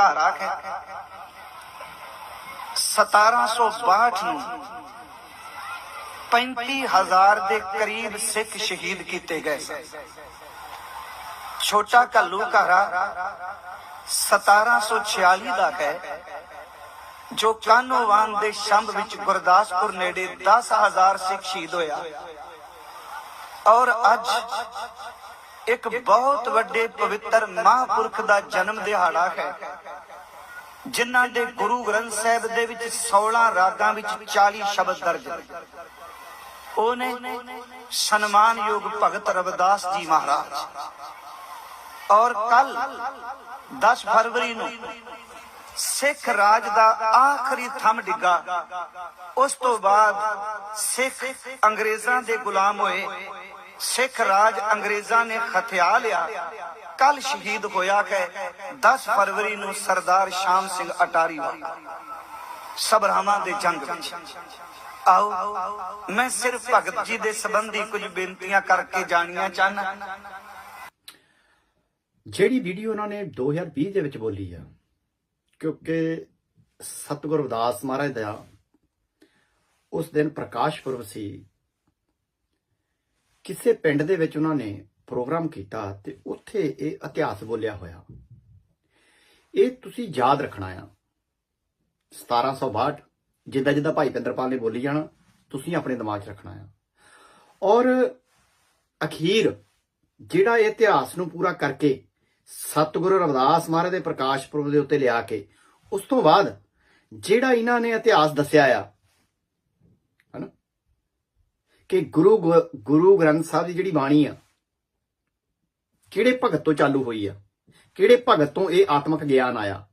ਘਾਰਾ ਹੈ 1762 ਨੂੰ 35000 ਦੇ ਕਰੀਬ ਸਿੱਖ ਸ਼ਹੀਦ ਕੀਤੇ ਗਏ ਸਨ। ਛੋਟਾ ਕੱਲੂ ਘਾਰਾ 1746 ਦਾ ਹੈ, ਜੋ ਕਾਨੋਵਾਨ ਦੇ ਸ਼ੰਭ ਵਿੱਚ ਗੁਰਦਾਸਪੁਰ ਨੇੜੇ 10000 ਸਿੱਖ ਸ਼ਹੀਦ ਹੋਇਆ। ਔਰ ਅੱਜ ਇੱਕ ਬਹੁਤ ਵੱਡੇ ਪਵਿੱਤਰ ਮਹਾਂਪੁਰਖ ਦਾ ਜਨਮ ਦਿਹਾੜਾ ਹੈ। ਜਿਨ੍ਹਾਂ ਦੇ ਗੁਰੂ ਗ੍ਰੰਥ ਸਾਹਿਬ ਦੇ ਵਿੱਚ 16 ਰਾਗਾਂ ਵਿੱਚ 40 ਸ਼ਬਦ ਦਰਜ ਨੇ। ਉਹਨੇ ਸਨਮਾਨਯੋਗ ਭਗਤ ਰਵਿਦਾਸ ਜੀ ਮਹਾਰਾਜ। ਔਰ ਕੱਲ 10 ਫਰਵਰੀ ਨੂੰ ਸਿੱਖ ਰਾਜ ਦਾ ਆਖਰੀ ਥੰਮ ਡਿੱਗਾ। ਉਸ ਤੋਂ ਬਾਅਦ ਸਿੱਖ ਅੰਗਰੇਜ਼ਾਂ ਦੇ ਗੁਲਾਮ ਹੋਏ। ਸਿੱਖ ਰਾਜ ਅੰਗਰੇਜ਼ਾਂ ਨੇ ਖਥਿਆ ਲਿਆ। ਕੱਲ ਸ਼ਹੀਦ ਹੋਇਆ ਹੈ 10 ਫਰਵਰੀ ਨੂੰ ਸਰਦਾਰ ਸ਼ਾਮ ਸਿੰਘ ਅਟਾਰੀ ਵਾਲਾ। ਸਬਰਾਵਾਂ ਦੇ ਜੰਗ ਵਿੱਚ। ਆਓ, ਮੈਂ ਸਿਰਫ ਭਗਤ ਜੀ ਦੇ ਸੰਬੰਧੀ ਕੁਝ ਬੇਨਤੀਆਂ ਕਰਕੇ ਜਾਣੀਆਂ ਚਾਹਨਾ ਜਿਹੜੀ ਵੀਡੀਓ ਉਹਨਾਂ ਨੇ 2020 ਦੇ ਵਿੱਚ ਬੋਲੀ ਆ, ਕਿਉਂਕਿ ਸਤਿਗੁਰ ਰਵਿਦਾਸ ਮਹਾਰਾਜ ਦਾ, ਉਸ ਦਿਨ ਪ੍ਰਕਾਸ਼ ਪੁਰਬ ਸੀ। ਕਿਸੇ ਪਿੰਡ ਦੇ ਵਿੱਚ ਉਹਨਾਂ ਨੇ ਪ੍ਰੋਗਰਾਮ ਕੀਤਾ ਤੇ ਉੱਥੇ ਇਹ ਇਤਿਹਾਸ ਬੋਲਿਆ ਹੋਇਆ। ਇਹ ਤੁਸੀਂ ਯਾਦ ਰੱਖਣਾ ਆ। 1762 ਜਿੱਦਾਂ ਜਿੱਦਾਂ ਭਾਈ ਪਿੰਦਰਪਾਲ ਨੇ ਬੋਲੀ ਜਾਣਾ, ਤੁਸੀਂ ਆਪਣੇ ਦਿਮਾਗ 'ਚ ਰੱਖਣਾ ਆ। ਔਰ ਅਖੀਰ ਜਿਹੜਾ ਇਹ ਇਤਿਹਾਸ ਨੂੰ ਪੂਰਾ ਕਰਕੇ ਸਤਿਗੁਰੂ ਰਵਿਦਾਸ ਮਹਾਰਾਜ ਦੇ ਪ੍ਰਕਾਸ਼ ਪੁਰਬ ਦੇ ਉੱਤੇ ਲਿਆ ਕੇ, ਉਸ ਤੋਂ ਬਾਅਦ ਜਿਹੜਾ ਇਹਨਾਂ ਨੇ ਇਤਿਹਾਸ ਦੱਸਿਆ ਆ, ਹਨਾ, ਕਿ ਗੁਰੂ ਗ- ਗੁਰੂ ਗ੍ਰੰਥ ਸਾਹਿਬ ਦੀ ਜਿਹੜੀ ਬਾਣੀ ਆ ਕਿਹੜੇ ਭਗਤ ਤੋਂ ਚਾਲੂ ਹੋਈ ਆ? ਕਿਹੜੇ ਭਗਤ ਤੋਂ ਇਹ ਆਤਮਿਕ ਗਿਆਨ ਆਇਆ?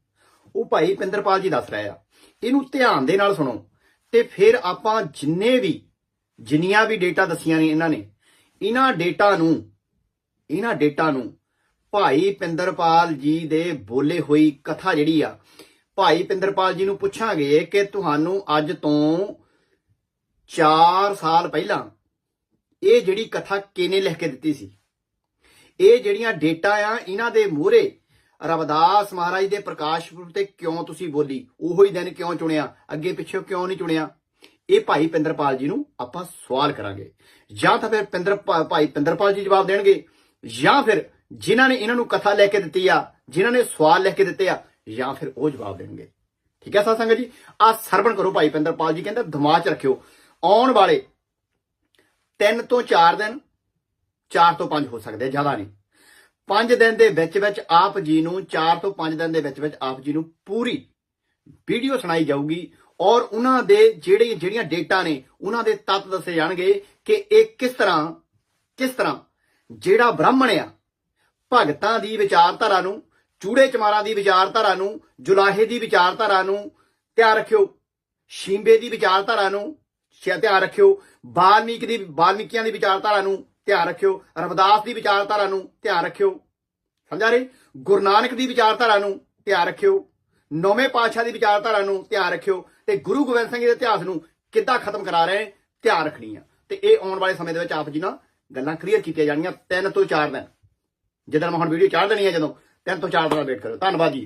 ਉਹ ਭਾਈ ਪਿੰਦਰਪਾਲ ਜੀ ਦੱਸ ਰਹੇ ਆ। ਇਹਨੂੰ ਧਿਆਨ ਦੇ ਨਾਲ ਸੁਣੋ। ਤੇ ਫਿਰ ਆਪਾਂ ਜਿੰਨੇ ਵੀ, ਜਿੰਨੀਆਂ ਵੀ ਡੇਟਾ ਦਸੀਆਂ ਨੇ ਇਹਨਾਂ ਨੇ, ਇਹਨਾਂ ਡੇਟਾ ਨੂੰ, ਇਹਨਾਂ ਡੇਟਾ ਨੂੰ ਭਾਈ ਪਿੰਦਰਪਾਲ ਜੀ ਦੇ ਬੋਲੇ ਹੋਈ ਕਥਾ ਜਿਹੜੀ ਆ, ਭਾਈ ਪਿੰਦਰਪਾਲ ਜੀ ਨੂੰ ਪੁੱਛਾਂਗੇ ਕਿ ਤੁਹਾਨੂੰ ਅੱਜ ਤੋਂ 4 ਸਾਲ ਪਹਿਲਾਂ ਇਹ ਜਿਹੜੀ ਕਥਾ ਕਿਹਨੇ ਲਿਖ ਕੇ ਦਿੱਤੀ ਸੀ? ਇਹ ਜਿਹੜੀਆਂ ਡੇਟਾ ਆ, ਇਹਨਾਂ ਦੇ ਮੂਹਰੇ ਰਵਦਾਸ ਮਹਾਰਾਜ ਦੇ ਪ੍ਰਕਾਸ਼ ਪੁਰਬ ਤੇ ਕਿਉਂ ਤੁਸੀਂ ਬੋਲੀ? ਉਹੋ ਹੀ ਦਿਨ ਕਿਉਂ ਚੁਣਿਆ? ਅੱਗੇ ਪਿੱਛੇ ਕਿਉਂ ਨਹੀਂ ਚੁਣਿਆ? ਇਹ ਭਾਈ ਪਿੰਦਰਪਾਲ ਜੀ ਨੂੰ ਆਪਾਂ ਸਵਾਲ ਕਰਾਂਗੇ। ਜਾਂ ਤਾਂ ਫਿਰ ਪਿੰਦਰ ਭਾ- ਭਾਈ ਪਿੰਦਰਪਾਲ ਜੀ ਜਵਾਬ ਦੇਣਗੇ, ਜਾਂ ਫਿਰ ਜਿਨ੍ਹਾਂ ਨੇ ਇਹਨਾਂ ਨੂੰ ਕਥਾ ਲੈ ਕੇ ਦਿੱਤੀ ਆ, ਜਿਨ੍ਹਾਂ ਨੇ ਸਵਾਲ ਲੈ ਕੇ ਦਿੱਤੇ ਆ, ਜਾਂ ਫਿਰ ਉਹ ਜਵਾਬ ਦੇਣਗੇ। ਠੀਕ ਹੈ ਸਾਧ ਸੰਗਤ ਜੀ? ਆ ਸਰਵਣ ਕਰੋ ਭਾਈ ਪਿੰਦਰਪਾਲ ਜੀ, ਕਹਿੰਦਾ ਦਿਮਾਗ 'ਚ ਰੱਖਿਓ। ਆਉਣ ਵਾਲੇ 3 ਤੋਂ 4 ਦਿਨ 4 ਤੋਂ 5 ਹੋ ਸਕਦੇ, ਜ਼ਿਆਦਾ ਨਹੀਂ। 5 ਦਿਨ ਦੇ ਵਿੱਚ ਵਿੱਚ ਆਪ ਜੀ ਨੂੰ 4 ਤੋਂ 5 ਦਿਨ ਦੇ ਵਿੱਚ ਵਿੱਚ ਆਪ ਜੀ ਨੂੰ ਪੂਰੀ ਵੀਡੀਓ ਸੁਣਾਈ ਜਾਊਗੀ ਔਰ ਉਹਨਾਂ ਦੇ ਜਿਹੜੇ, ਜਿਹੜੀਆਂ ਡੇਟਾ ਨੇ, ਉਹਨਾਂ ਦੇ ਤੱਤ ਦੱਸੇ ਜਾਣਗੇ ਕਿ ਇਹ ਕਿਸ ਤਰ੍ਹਾਂ ਕਿਸ ਤਰ੍ਹਾਂ, ਜਿਹੜਾ ਬ੍ਰਾਹਮਣ ਆ, ਭਗਤਾਂ ਦੀ ਵਿਚਾਰਧਾਰਾ ਨੂੰ, ਚੂੜੇ ਚਮਾਰਾਂ ਦੀ ਵਿਚਾਰਧਾਰਾ ਨੂੰ, ਜੁਲਾਹੇ ਦੀ ਵਿਚਾਰਧਾਰਾ ਨੂੰ ਧਿਆਨ ਰੱਖਿਓ, ਸ਼ਿੰਬੇ ਦੀ ਵਿਚਾਰਧਾਰਾ ਨੂੰ ਧਿਆਨ ਰੱਖਿਓ, ਬਾਲਮੀਕ ਦੀ, ਬਾਲਮੀਕੀਆਂ ਦੀ ਵਿਚਾਰਧਾਰਾ ਨੂੰ ਧਿਆਨ ਰੱਖਿਓ ਰਵਿਦਾਸ ਦੀ ਵਿਚਾਰਧਾਰਾ ਨੂੰ ਧਿਆਨ ਰੱਖਿਓ। ਸਮਝਾ ਰਹੇ? ਗੁਰੂ ਨਾਨਕ ਦੀ ਵਿਚਾਰਧਾਰਾ ਨੂੰ ਧਿਆਨ ਰੱਖਿਓ। ਨੌਵੇਂ ਪਾਤਸ਼ਾਹ ਦੀ ਵਿਚਾਰਧਾਰਾ ਨੂੰ ਧਿਆਨ ਰੱਖਿਓ ਤੇ ਗੁਰੂ ਗੋਬਿੰਦ ਸਿੰਘ ਜੀ ਦੇ ਇਤਿਹਾਸ ਨੂੰ ਕਿੱਦਾਂ ਖਤਮ ਕਰਾ ਰਹੇ? ਧਿਆਨ ਰੱਖਣੀ ਆ। ਤੇ ਇਹ ਆਉਣ ਵਾਲੇ ਸਮੇਂ ਦੇ ਵਿੱਚ ਆਪ ਜੀ ਨਾਲ ਗੱਲਾਂ ਕਲੀਅਰ ਕੀਤੀਆਂ ਜਾਣਗੀਆਂ ਤਿੰਨ ਤੋਂ ਚਾਰ ਦਿਨ। ਜਦੋਂ ਮੈਂ ਹੁਣ ਵੀਡੀਓ ਚਾੜ ਦੇਣੀ ਹੈ ਜਦੋਂ, ਤਿੰਨ ਤੋਂ ਚਾਰ ਦਿਨ ਵੇਟ ਕਰੋ ਧੰਨਵਾਦ ਜੀ।